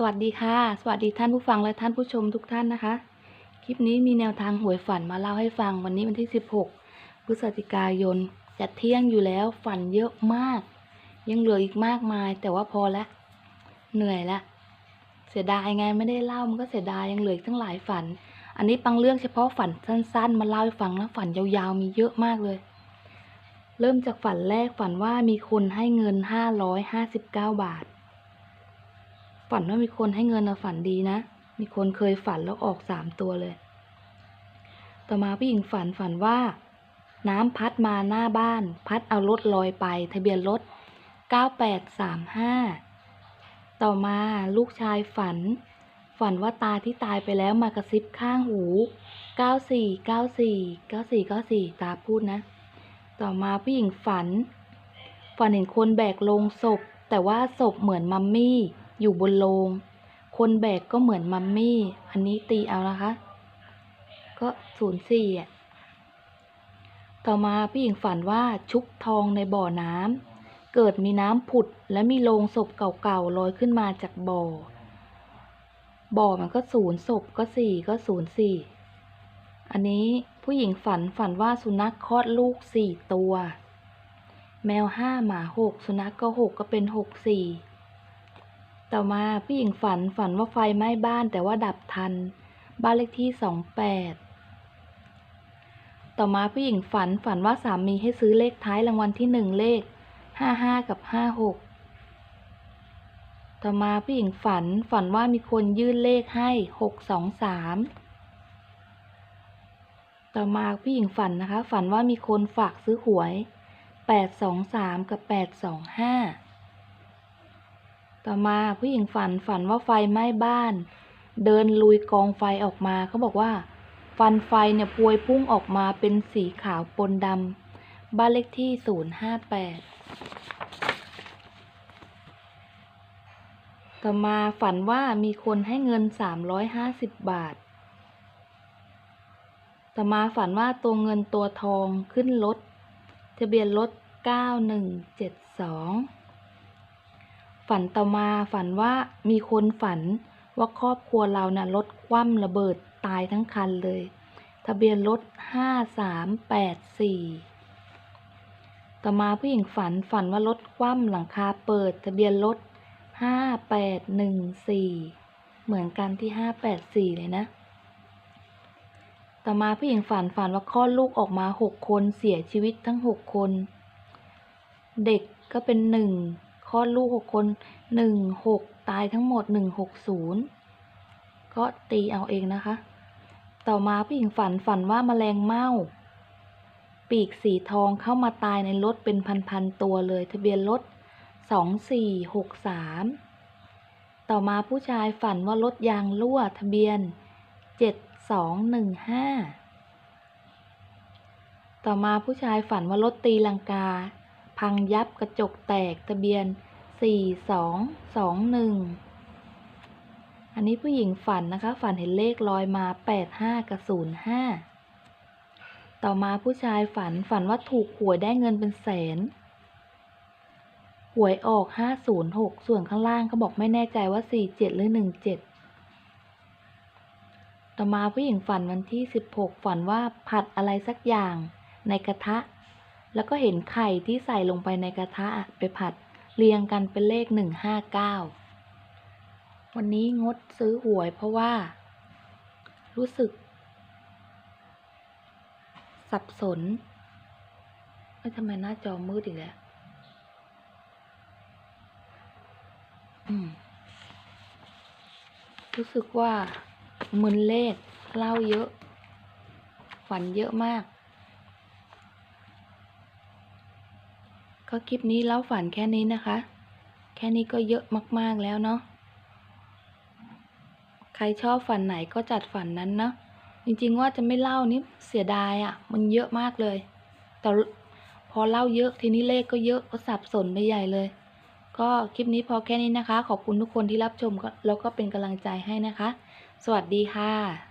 สวัสดีค่ะ สวัสดีท่านผู้ฟังและท่านผู้ชมทุกท่านนะคะ คลิปนี้มีแนวทางหวยฝันมาเล่าให้ฟังวันนี้วันที่ 16 พฤศจิกายนจะเที่ยงอยู่แล้วฝันเยอะมาก ยังเหลืออีกมากมาย แต่ว่าพอแล้วเหนื่อยแล้วเสียดายไงไม่ได้เล่ามันก็เสียดายยังเหลืออีกตั้งหลายฝัน อันนี้ปังเรื่องเฉพาะฝันสั้น ๆ มาเล่าให้ฟังนะฝันยาวๆมีเยอะมากเลย เริ่มจากฝันแรกฝันว่ามีคนให้เงิน 559 บาท ฝันว่ามีคนให้เงินเราฝันดีนะ มีคนเคยฝันแล้วออกสามตัวเลย ต่อมาผู้หญิงฝันฝันว่า น้ำพัดมาหน้าบ้าน พัดเอารถลอยไป ทะเบียนรถ 9835 ต่อมาลูกชายฝัน ฝันว่าตาที่ตายไปแล้วมากระซิบข้างหู 9494 9494 ตาพูดนะ ต่อมาผู้หญิงฝัน ฝันเห็นคนแบกโลงศพ แต่ว่าศพเหมือนมัมมี่ อยู่บนโลง คนแบกก็เหมือนมัมมี่ อันนี้ตีเอานะคะ ก็ศูนย์สี่อะ ต่อมาผู้หญิงฝันว่าชุบทองในบ่อน้ำ เกิดมีน้ำผุดและมีโลงศพเก่าๆลอยขึ้นมาจากบ่อ บ่อมันก็ศูนย์ศพก็สี่ก็ศูนย์สี่ อันนี้ผู้หญิงฝันฝันว่าสุนัขคลอดลูกสี่ตัว แมวห้าหมาหกสุนัขก็หกก็เป็นหกสี่ ต่อมาผู้หญิงฝันฝันว่าไฟไหม้บ้านแต่ว่าดับทัน บ้านเลขที่สองแปดต่อมาผู้หญิงฝันฝันว่าสามีให้ซื้อเลขท้ายรางวัลที่หนึ่งเลขห้าห้ากับห้าหกต่อมาผู้หญิงฝันฝันว่ามีคนยื่นเลขให้หกสองสามต่อมาผู้หญิงฝันนะคะ ฝันว่ามีคนฝากซื้อหวยแปดสองสามกับแปดสองห้า ต่อมาผู้หญิงฝันฝันว่าไฟไหม้บ้าน เดินลุยกองไฟออกมาเขาบอกว่า ฟันไฟเนี่ยพวยพุ่งออกมาเป็นสีขาวปนดำบ้านเลขที่ 058 ต่อมาฝันว่ามีคนให้เงิน 350 บาท ต่อมาฝันว่าตัวเงินตัวทองขึ้นรถทะเบียนรถ 9172 ฝันต่อมาฝันว่ามีคนฝันว่าครอบครัวเรานะ่ะรถคว่ำระเบิดตายทั้งคันเลย ทะเบียนรถห้าสามแปดสี่ต่อมาผู้หญิงฝันฝันว่ารถคว่ำหลังคาเปิด ทะเบียนรถห้าแปดหนึ่งสี่เหมือนกันที่ห้าแปดสี่เลยนะ ต่อมาผู้หญิงฝันฝันว่าคลอดลูกออกมาหกคนเสียชีวิตทั้งหกคน เด็กก็เป็นหนึ่ง คลอดลูกหกคนหนึ่งหกตายทั้งหมดหนึ่งหกศูนย์ก็ตีเอาเองนะคะ ต่อมาผู้หญิงฝันฝันว่าแมลงเม่าปีกสีทองเข้ามาตายในรถเป็นพันๆตัวเลย ทะเบียนรถสองสี่หกสามต่อมาผู้ชายฝันว่ารถยางรั่วทะเบียนเจ็ดสองหนึ่งห้าต่อมาผู้ชายฝันว่ารถตีลังกา พังยับกระจกแตกทะเบียนสี่สองสองหนึ่งอันนี้ผู้หญิงฝันนะคะ ฝันเห็นเลขลอยมาแปดห้ากับศูนย์ห้าต่อมาผู้ชายฝันฝันว่าถูกหวยได้เงินเป็นแสนหวยออกห้าศูนย์หกส่วนข้างล่างเขาบอกไม่แน่ใจว่าสี่เจ็ดหรือหนึ่งเจ็ดต่อมาผู้หญิงฝันวันที่สิบหกฝันว่าผัดอะไรสักอย่างในกระทะ แล้วก็เห็นไข่ที่ใส่ลงไปในกระทะไปผัด เรียงกันเป็นเลขหนึ่งห้าเก้าวันนี้งดซื้อหวยเพราะว่า รู้สึก สับสนเอ้ยทำไมหน้าจอมืดอีกแล้วรู้สึกว่ามึนเลขเล่าเยอะ ฝันเยอะมาก ก็คลิปนี้เล่าฝันแค่นี้นะคะ แค่นี้ก็เยอะมากๆแล้วเนาะ ใครชอบฝันไหนก็จัดฝันนั้นเนาะ จริงๆว่าจะไม่เล่านี่เสียดายอะ่ะ มันเยอะมากเลย แต่พอเล่าเยอะทีนี้เลขก็เยอะก็สับสนไปใหญ่เลย ก็คลิปนี้พอแค่นี้นะคะ ขอบคุณทุกคนที่รับชมก็แล้วก็เป็นกำลังใจให้นะคะ สวัสดีค่ะ